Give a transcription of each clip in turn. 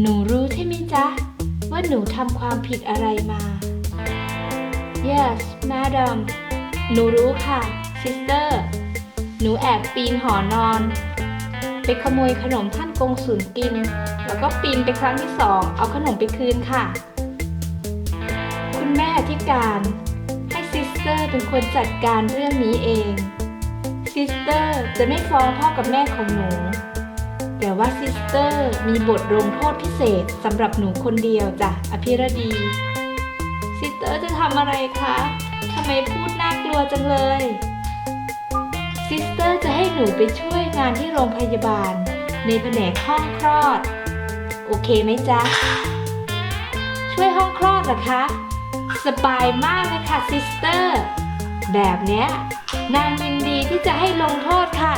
หนูรู้ใช่ไหมจ๊ะ ว่าหนูทำความผิดอะไรมา Yes madam หนูรู้ค่ะ sister หนูแอบปีนหอนอน ไปขโมยขนมท่านกงสุลกิน แล้วก็ปีนไปครั้งที่สอง เอาขนมไปคืนค่ะ คุณแม่อธิการ ให้ซิสเตอร์เป็นคนจัดการเรื่องนี้เอง ซิสเตอร์จะไม่ฟ้องพ่อกับแม่ของหนู แต่ว่าซิสเตอร์มีบทลงโทษพิเศษสำหรับหนูคนเดียวจ้ะอภิรดี ซิสเตอร์จะทำอะไรคะทำไมพูดน่ากลัวจังเลย ซิสเตอร์จะให้หนูไปช่วยงานที่โรงพยาบาล ในแผนกห้องคลอด โอเคไหมจ๊ะ ช่วยห้องคลอดเหรอคะ สบายมากเลยค่ะซิสเตอร์ แบบเนี้ยนางยินดีที่จะให้ลงโทษค่ะ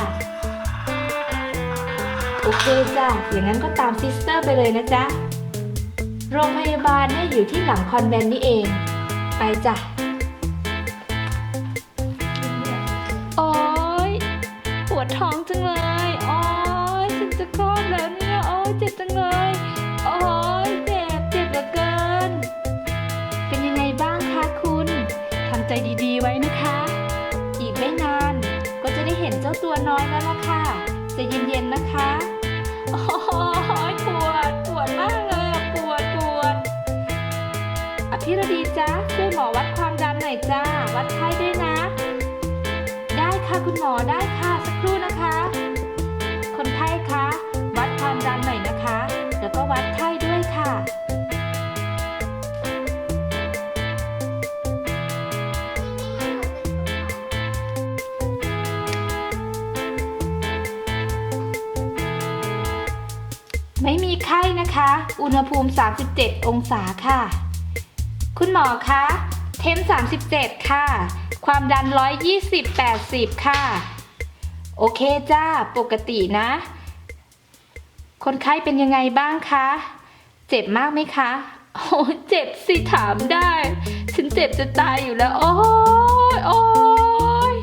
โอเคจ้ะอย่างนั้นก็ตามซิสเตอร์ไปเลยนะจ๊ะ โรงพยาบาลเนี่ยอยู่ที่หลังคอนแวนต์นี่เอง ไปจ้ะ โอ๊ยปวดท้องจังเลย โอ๊ยฉันจะคลอดแล้วเนี่ย โอ๊ยเจ็บจังเลย โอ๊ยเจ็บ เจ็บเหลือเกิน เป็นยังไงบ้างคะคุณทำใจดีๆไว้นะคะ อีกไม่นาน ก็จะได้เห็นเจ้าตัวน้อยแล้วล่ะค่ะใจะเย็นๆนะคะ โอ้ยปวด ปวดมากเลยอะปวด ปวดอภิรดีจ้าช่วยหมอวัดความดันหน่อยจ้า วัดไข้ด้วยนะ ได้ค่ะคุณหมอได้ค่ะสักครู่นะคะ คนไข้คะ วัดความดันหน่อยนะคะ แล้วก็วัดไข้ ไม่มีไข้นะคะ อุณหภูมิ 37 องศาค่ะ คุณหมอคะ เทม37 ค่ะ ความดัน 120 80 ค่ะ โอเคจ้า ปกตินะ คนไข้เป็นยังไงบ้างคะ เจ็บมากไหมคะ โอ้เจ็บสิถามได้ ฉันเจ็บจะตายอยู่แล้ว โอ้ยโอ้ย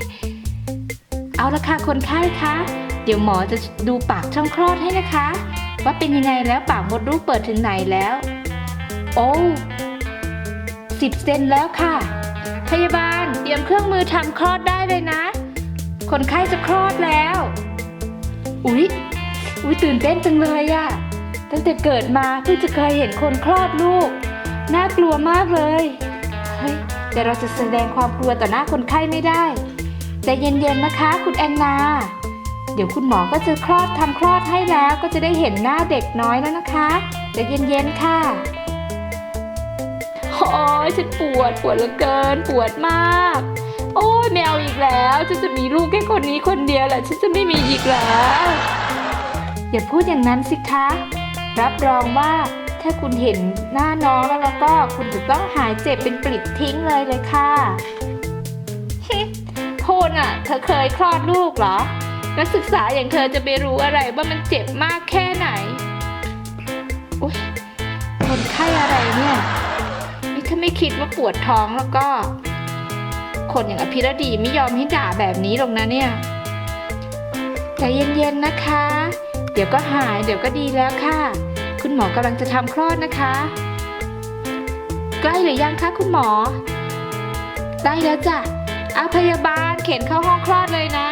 เอาละค่ะคนไข้คะ เดี๋ยวหมอจะดูปากช่องคลอดให้นะคะ ว่าเป็นยังไงแล้วปากมดลูกเปิดถึงไหนแล้ว โอ้สิบเซนแล้วค่ะ พยาบาลเตรียมเครื่องมือทำคลอดได้เลยนะ คนไข้จะคลอดแล้ว อุ๊ย อุ๊ยตื่นเต้นจังเลยอะตั้งแต่เกิดมาเพิ่งจะเคยเห็นคนคลอดลูก น่ากลัวมากเลย เฮ้ย แต่เราจะแสดงความกลัวต่อหน้าคนไข้ไม่ได้ใจเย็นๆนะคะ คุณแอนนา เดี๋ยวคุณหมอก็จะคลอดทำคลอดให้แล้วก็จะได้เห็นหน้าเด็กน้อยแล้วนะคะใจเย็นๆค่ะโอ้ยฉันปวดปวดเหลือเกิน ปวดมาก โอ้ยแมวอีกแล้วฉันจะมีลูกแค่คนนี้คนเดียวแหละฉันจะไม่มีอีกแล้วอย่าพูดอย่างนั้นสิคะ รับรองว่าถ้าคุณเห็นหน้าน้องแล้วแล้วก็คุณจะต้องหายเจ็บเป็นปลิดทิ้งเลยเลยค่ะพูดอะเธอเคยคลอดลูกเหรอ นักศึกษาอย่างเธอจะไปรู้อะไรว่ามันเจ็บมากแค่ไหนอุ๊ยคนไข้อะไรเนี่ยนี่ถ้าไม่คิดว่าปวดท้องแล้วก็ คนอย่างอภิรดีไม่ยอมให้ด่าแบบนี้หรอกนะเนี่ยใจเย็นๆนะคะ เดี๋ยวก็หายเดี๋ยวก็ดีแล้วค่ะ คุณหมอกำลังจะทำคลอดนะคะ ใกล้หรือยังคะคุณหมอ ได้แล้วจ้ะเอาพยาบาลเข็นเข้าห้องคลอดเลยนะ